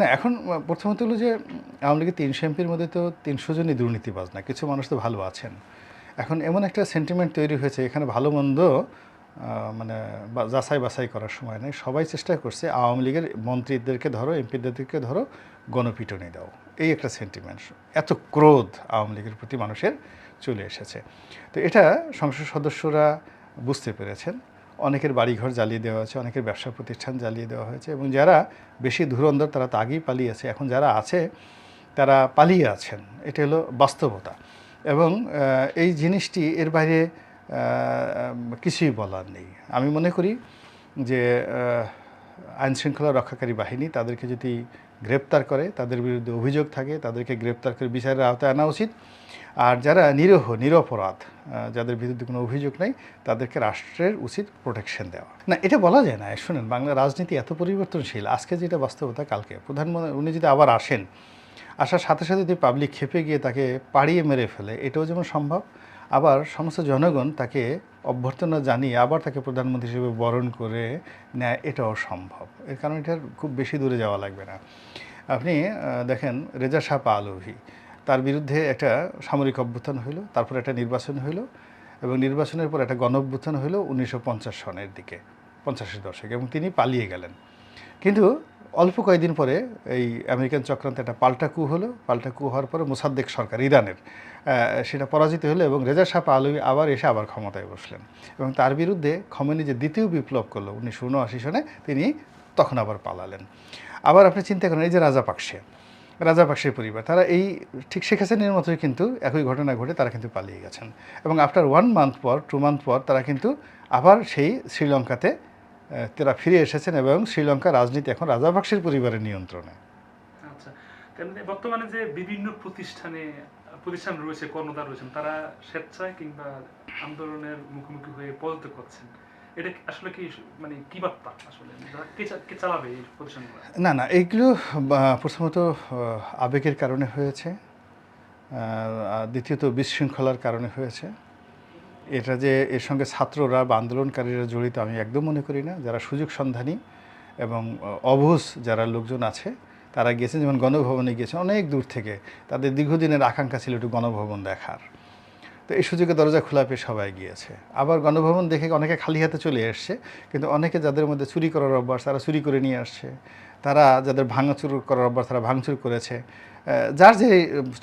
না, এখন প্রথমত হলো যে আওয়ামী লীগের তিনশো এমপির মধ্যে তো তিনশো জনই দুর্নীতিবাজ না কিছু মানুষ তো ভালো আছেন। এখন এমন একটা সেন্টিমেন্ট তৈরি হয়েছে, এখানে ভালো মন্দ মানে যাচাই বাছাই করার সময় নেই। সবাই চেষ্টা করছে, আওয়ামী লীগের মন্ত্রীদেরকে ধরো, এমপিদেরকে ধরো, গণপিটনি দাও। এই একটা সেন্টিমেন্ট এত ক্রোধ আওয়ামী লীগের প্রতি মানুষের চলে এসেছে। তো এটা সংসদ সদস্যরা বুঝতে পেরেছেন। অনেকের বাড়িঘর জ্বালিয়ে দেওয়া হয়েছে, অনেকের ব্যবসা প্রতিষ্ঠান জ্বালিয়ে দেওয়া হয়েছে এবং যারা বেশি ধুরন্ধর তারা তো আগেই পালিয়েছে। এখন যারা আছে, তারা পালিয়ে আছেন। এটা হলো বাস্তবতা। এবং এই জিনিসটি এর বাইরে কিছুই বলার নেই। আমি মনে করি যে আইন শৃঙ্খলা রক্ষাকারী বাহিনী তাদেরকে যদি গ্রেপ্তার করে, তাদের বিরুদ্ধে অভিযোগ থাকে, তাদেরকে গ্রেপ্তার করে বিচারের আওতায় আনা উচিত। আর যারা নিরহ, নিরপরাধ যাদের বিরুদ্ধে কোনো অভিযোগ নেই, তাদেরকে রাষ্ট্রের উচিত প্রোটেকশন দেওয়া। না, এটা বলা যায় না। শুনেন, বাংলা রাজনীতি এত পরিবর্তনশীল, আজকে যেটা বাস্তবতা, কালকে। প্রধানমন্ত্রী, উনি যদি আবার আসেন, আসার সাথে সাথে যদি পাবলিক খেপে গিয়ে তাকে পাড়িয়ে মেরে ফেলে, এটাও যেমন সম্ভব, আবার সমস্ত জনগণ তাকে অভ্যর্থনা জানিয়ে আবার তাকে প্রধানমন্ত্রী হিসেবে বরণ করে নেয়, এটাও সম্ভব। এর কারণ এটার খুব বেশি দূরে যাওয়া লাগবে না। আপনি দেখেন, রেজা শাহ পালভি তার বিরুদ্ধে একটা সামরিক অভ্যুত্থান হইল, তারপর একটা নির্বাচন হইল এবং নির্বাচনের পর একটা গণ অভ্যুত্থান হইল উনিশশো পঞ্চাশ সনের দিকে, পঞ্চাশের দশকে এবং তিনি পালিয়ে গেলেন। কিন্তু অল্প কয়েকদিন পরে এই আমেরিকান চক্রান্তে একটা পাল্টা কু হলো, পাল্টা কু হওয়ার পরে মোসাদ্দেক সরকার ইরানের সেটা পরাজিত হলো এবং রেজা শাহ আলবী আবার এসে আবার ক্ষমতায় বসলেন এবং তার বিরুদ্ধে খমেনি যে দ্বিতীয় বিপ্লব করল উনিশশো উনআশি সনে, তিনি তখন আবার পালালেন। আবার আপনি চিন্তা করেন, এই যে রাজা পাকসে রাজা পাকসের পরিবার। তারা এই ঠিক শেখ হাসিনের মতোই কিন্তু একই ঘটনা ঘটে তারা কিন্তু পালিয়ে গেছেন। এবং আফটার ওয়ান মান্থ পর টু মান্থ পর তারা কিন্তু আবার সেই শ্রীলঙ্কাতে তারা ফিরে এসেছেন এবং শ্রীলঙ্কা রাজনীতি এখন রাজা রাজাপাকসের পরিবারের নিয়ন্ত্রণে। আচ্ছা বর্তমানে যে বিভিন্ন প্রতিষ্ঠানে, প্রতিষ্ঠান রয়েছে রয়েছেন, তারা স্বেচ্ছায় কিংবা আন্দোলনের মুখোমুখি হয়ে পদত্যাগ করছেন? এটা আসলে কি মানে কি বার্তা আসলে? কে চালাবে এই প্রতিষ্ঠানগুলো? না না এইগুলো প্রথমত আবেগের কারণে হয়েছে। দ্বিতীয়ত, বিশৃঙ্খলার কারণে হয়েছে। এটা যে এর সঙ্গে ছাত্ররা বা আন্দোলনকারীরা জড়িত, আমি একদম মনে করি না। যারা সুযোগ সন্ধানী এবং অবুঝ যারা লোকজন আছে, তারা গিয়েছেন যেমন গণভবনে গিয়েছে, অনেক দূর থেকে। তাদের দীর্ঘদিনের আকাঙ্ক্ষা ছিল একটু গণভবন দেখার। তো এই সুযোগে দরজা খোলা পেয়ে সবাই গিয়েছে। আবার গণভবন দেখে অনেকে খালি হাতে চলে এসছে কিন্তু অনেকে যাদের মধ্যে চুরি করার অভ্যাস তারা চুরি করে নিয়ে আসছে। তারা যাদের ভাঙাচুর করার অভ্যাস তারা ভাঙচুর করেছে। যার যে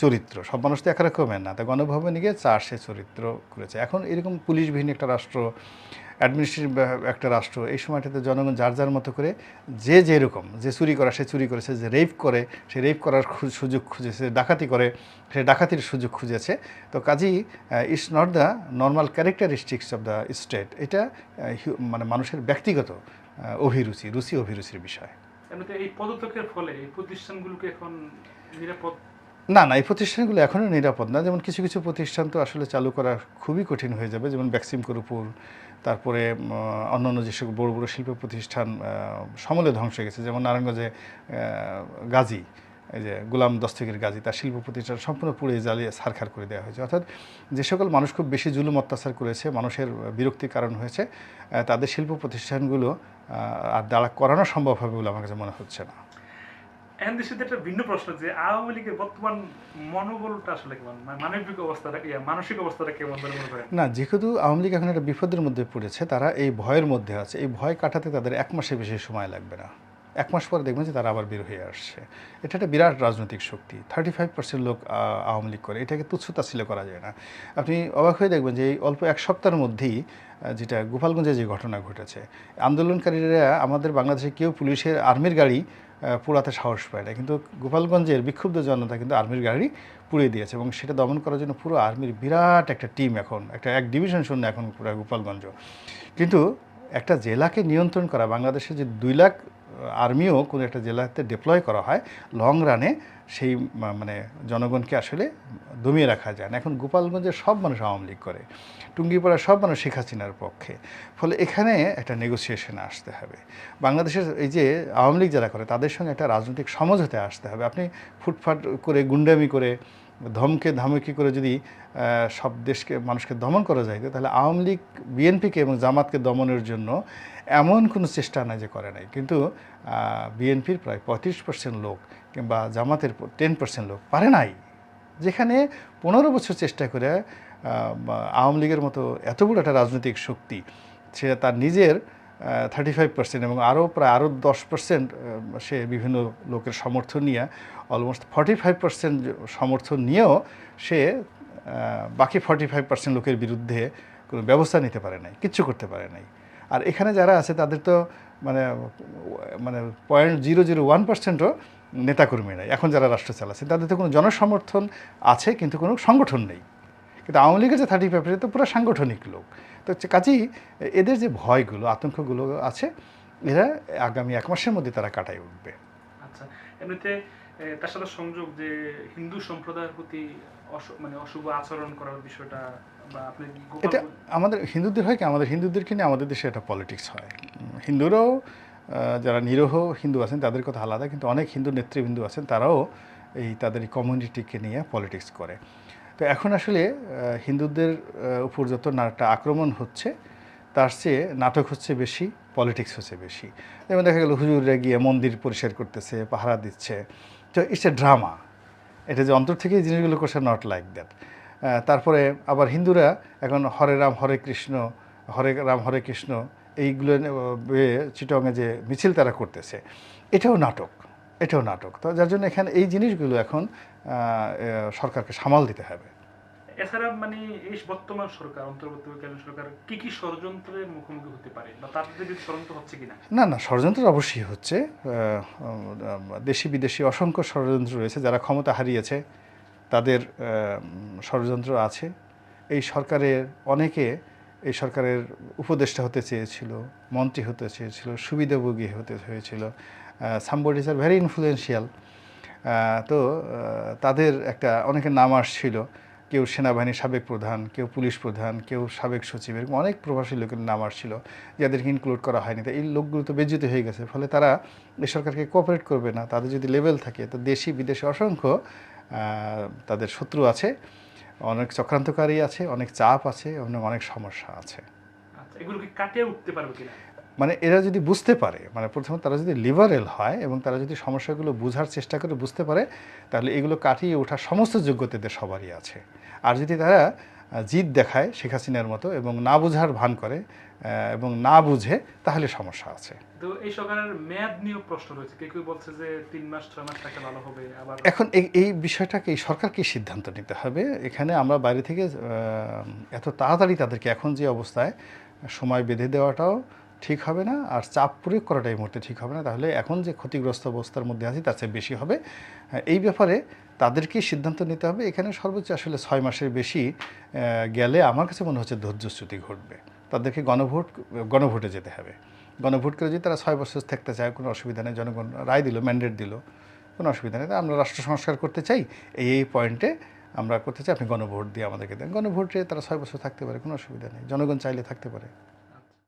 চরিত্র, সব মানুষ তো একরকমের না। তা গণভবনে গিয়ে চার সে চরিত্র করেছে। এখন এরকম পুলিশবিহীন একটা রাষ্ট্র অ্যাডমিনিস্ট্রেটিভ একটা রাষ্ট্র এই সময়টাতে জনগণ যার যার মতো করে যে যেরকম যে চুরি করা সে চুরি করেছে যে রেপ করে সে রেপ করার সুযোগ খুঁজেছে ডাকাতি করে সে ডাকাতির সুযোগ খুঁজেছে। তো কাজেই it's not the normal characteristics of the state এটা মানে মানুষের ব্যক্তিগত অভিরুচি রুচি অভিরুচির বিষয়। এই ফলে এই প্রতিষ্ঠানগুলোকে এখন নিরাপদ না না এই প্রতিষ্ঠানগুলো এখনও নিরাপদ না। যেমন কিছু কিছু প্রতিষ্ঠান তো আসলে চালু করা খুবই কঠিন হয়ে যাবে যেমন ব্যাক্সিম করুপুর তারপরে অন্যান্য যেসব বড় বড় শিল্প প্রতিষ্ঠান সমলে ধ্বংস হয়ে গেছে। যেমন নারায়ণগঞ্জে গাজী, এই যে গোলাম দস্তগীর গাজী, তার শিল্প প্রতিষ্ঠান সম্পূর্ণ পুড়ে জ্বালিয়ে সারখার করে দেওয়া হয়েছে। অর্থাৎ যে সকল মানুষ খুব বেশি জুলুম অত্যাচার করেছে, মানুষের বিরক্তির কারণ হয়েছে তাদের শিল্প প্রতিষ্ঠানগুলো আর দাঁড়া করানো সম্ভব হবে বলে আমার কাছে মনে হচ্ছে না। এখন দেশের একটা ভিন্ন প্রশ্ন যে আওয়ামী লীগের বর্তমান মনোবলটা আসলে কেমন? মানে মানবিক অবস্থাটা মানসিক অবস্থাটা কেমন মনে করেন? না, যেহেতু আওয়ামী লীগ এখন একটা বিপদের মধ্যে পড়েছে, তারা এই ভয়ের মধ্যে আছে। এই ভয় কাটাতে তাদের এক মাসের বেশি সময় লাগবে না। এক মাস পরে দেখবেন যে তারা আবার বের হয়ে আসছে। এটা একটা বিরাট রাজনৈতিক শক্তি। থার্টি ফাইভ পার্সেন্ট লোক আওয়ামী লীগ করে। এটাকে তুচ্ছ তাচ্ছিল্য করা যায় না। আপনি অবাক হয়ে দেখবেন যে এই অল্প এক সপ্তাহের মধ্যেই যেটা গোপালগঞ্জে যে ঘটনা ঘটেছে, আন্দোলনকারীরা আমাদের বাংলাদেশে কেউ পুলিশের, আর্মির গাড়ি পোড়াতে সাহস পায় না। কিন্তু গোপালগঞ্জের বিক্ষুব্ধ জনতা কিন্তু আর্মির গাড়ি পুড়িয়ে দিয়েছে এবং সেটা দমন করার জন্য পুরো আর্মির বিরাট একটা টিম এখন, একটা এক ডিভিশন শূন্য এখন পুরো গোপালগঞ্জ। কিন্তু একটা জেলাকে নিয়ন্ত্রণ করা বাংলাদেশে যে দুই লাখ আর্মিও কোনো একটা জেলাতে ডিপ্লয় করা হয় লং রানে সেই মানে জনগণকে আসলে দমিয়ে রাখা যায় না। এখন গোপালগঞ্জের সব মানুষ আওয়ামী লীগ করে, টুঙ্গিপাড়ার সব মানুষ শেখ হাসিনার পক্ষে। ফলে এখানে একটা নেগোসিয়েশনে আসতে হবে। বাংলাদেশের এই যে আওয়ামী লীগ যারা করে, তাদের সঙ্গে একটা রাজনৈতিক সমঝোতে আসতে হবে। আপনি ফুটফাট করে, গুন্ডামি করে ধমকে ধামকি করে যদি সব দেশকে, মানুষকে দমন করা যায়, তাহলে আওয়ামী লীগ, বিএনপিকে এবং জামাতকে দমনের জন্য এমন কোনো চেষ্টা নাই যে করে নাই। কিন্তু বিএনপির প্রায় পঁয়ত্রিশ পার্সেন্ট লোক কিংবা জামাতের টেন পার্সেন্ট লোক পারে নাই। যেখানে পনেরো বছর চেষ্টা করে আওয়ামী লীগের মতো এত বড় একটা রাজনৈতিক শক্তি, সে তার নিজের থার্টি ফাইভ পার্সেন্ট এবং আরও প্রায় আরও দশ পার্সেন্ট সে বিভিন্ন লোকের সমর্থন নিয়ে অলমোস্ট ফর্টি ফাইভ পার্সেন্ট সমর্থন নিয়েও সে বাকি ফর্টি ফাইভ পার্সেন্ট লোকের বিরুদ্ধে কোনো ব্যবস্থা নিতে পারে নাই, কিচ্ছু করতে পারে নাই। আর এখানে যারা আছে তাদের তো মানে মানে পয়েন্ট জিরো জিরো ওয়ান পার্সেন্টও নেতাকর্মী নাই। এখন যারা রাষ্ট্র চালাচ্ছে তাদের তো কোনো জনসমর্থন আছে, কিন্তু কোনো সংগঠন নেই। কিন্তু আওয়ামী লীগের যে থার্টি ফাইভ তো পুরো সাংগঠনিক লোক। তো কাজেই এদের যে ভয়গুলো আতঙ্কগুলো আছে এরা আগামী এক মাসের মধ্যে তারা কাটাই উঠবে। আচ্ছা এমনিতে তার সাথে সংযোগ যে হিন্দু সম্প্রদায়ের প্রতি মানে অশুভ আচরণ করার বিষয়টা এটা আমাদের হিন্দুদের হয় কি? আমাদের হিন্দুদেরকে নিয়ে আমাদের দেশে একটা পলিটিক্স হয়। হিন্দুরাও যারা নিরহ হিন্দু আছেন তাদের কথা আলাদা কিন্তু অনেক হিন্দু নেতৃবৃন্দ আছেন তারাও এই তাদের এই কমিউনিটিকে নিয়ে পলিটিক্স করে। তো এখন আসলে হিন্দুদের উপর যত একটা আক্রমণ হচ্ছে, তার চেয়ে নাটক হচ্ছে বেশি, পলিটিক্স হচ্ছে বেশি। যেমন দেখা গেল হুজুররা গিয়ে মন্দির পরিষ্কার করতেছে, পাহারা দিচ্ছে। তো ইটস এ ড্রামা। এটা যে অন্তর থেকে জিনিসগুলো করছে নট লাইক দ্যাট তারপরে আবার হিন্দুরা এখন হরে রাম, হরে কৃষ্ণ, হরে রাম, হরে কৃষ্ণ, এইগুলো চিটংয়ে যে মিছিল তারা করতেছে। এটাও নাটক। এটাও নাটক। তো যার জন্য এখানে এই জিনিসগুলো এখন সরকারকে সামাল দিতে হবে। এছাড়া মানে এই বর্তমান সরকার অন্তর্বর্তীকালীন সরকার কি কি ষড়যন্ত্রের মুখোমুখি হতে পারে? বা তাদের বিরুদ্ধে ষড়যন্ত্র হচ্ছে কিনা? না না ষড়যন্ত্র অবশ্যই হচ্ছে। দেশি বিদেশি অসংখ্য ষড়যন্ত্র রয়েছে যারা ক্ষমতা হারিয়েছে তাদের ষড়যন্ত্র আছে। এই সরকারের অনেকে এই সরকারের উপদেষ্টা হতে চেয়েছিল মন্ত্রী হতে চেয়েছিল সুবিধাভোগী হতে হয়েছিল সামবড ইজ আর ভেরি ইনফ্লুয়েন্সিয়াল তো তাদের একটা, অনেকের নাম আসছিল। কেউ সেনাবাহিনীর সাবেক প্রধান, কেউ পুলিশ প্রধান, কেউ সাবেক সচিব, এরকম অনেক প্রভাবশালী লোকের নাম আসছিল, যাদেরকে ইনক্লুড করা হয়নি। তো এই লোকগুলো তো বেজ্জিত হয়ে গেছে। ফলে তারা এই সরকারকে কোঅপারেট করবে না। তাদের যদি লেভেল থাকে, তো দেশি, বিদেশি অসংখ্য তাদের শত্রু আছে। অনেক চক্রান্তকারী আছে, অনেক চাপ আছে অনেক অনেক সমস্যা আছে। আচ্ছা এগুলো কাটিয়ে উঠতে পারবে কিনা? মানে এরা যদি বুঝতে পারে মানে প্রথমে তারা যদি লিবারেল হয় এবং তারা যদি সমস্যাগুলো বোঝার চেষ্টা করে বুঝতে পারে তাহলে এগুলো কাটিয়ে ওঠার সমস্ত যোগ্যতা এদের সবারই আছে। আর যদি তারা জিদ দেখায় শেখ হাসিনার মতো এবং না বোঝার ভান করে এবং না বুঝে তাহলে সমস্যা আছে। তো এই সরকারের মেয়াদ নিয়েও প্রশ্ন রয়েছে। কেউ কেউ বলছে যে তিন মাস ছয় মাস থাকলে ভালো হবে আবার এখন এই এই বিষয়টাকে এই সরকারকে সিদ্ধান্ত নিতে হবে। এখানে আমরা বাইরে থেকে এত তাড়াতাড়ি তাদেরকে এখন যে অবস্থায় সময় বেঁধে দেওয়াটাও ঠিক হবে না আর চাপ প্রয়োগ করাটা এই মুহূর্তে ঠিক হবে না। তাহলে এখন যে ক্ষতিগ্রস্ত অবস্থার মধ্যে আছি, তার চেয়ে বেশি হবে। এই ব্যাপারে তাদেরকেই সিদ্ধান্ত নিতে হবে। এখানে সর্বোচ্চ আসলে ছয় মাসের বেশি গেলে আমার কাছে মনে হচ্ছে ধৈর্যচ্যুতি ঘটবে। তাদেরকে গণভোট, গণভোটে যেতে হবে। গণভোট করে যদি তারা ছয় বছর থাকতে চায়, কোনো অসুবিধা নেই। জনগণ রায় দিল ম্যান্ডেট দিল, কোনো অসুবিধা নেই। আমরা রাষ্ট্র সংস্কার করতে চাই, এই এই পয়েন্টে আমরা করতে চাই। আপনি গণভোট দিয়ে আমাদেরকে দেন। গণভোটে তারা ছয় বছর থাকতে পারে, কোনো অসুবিধা নেই। জনগণ চাইলে থাকতে পারে।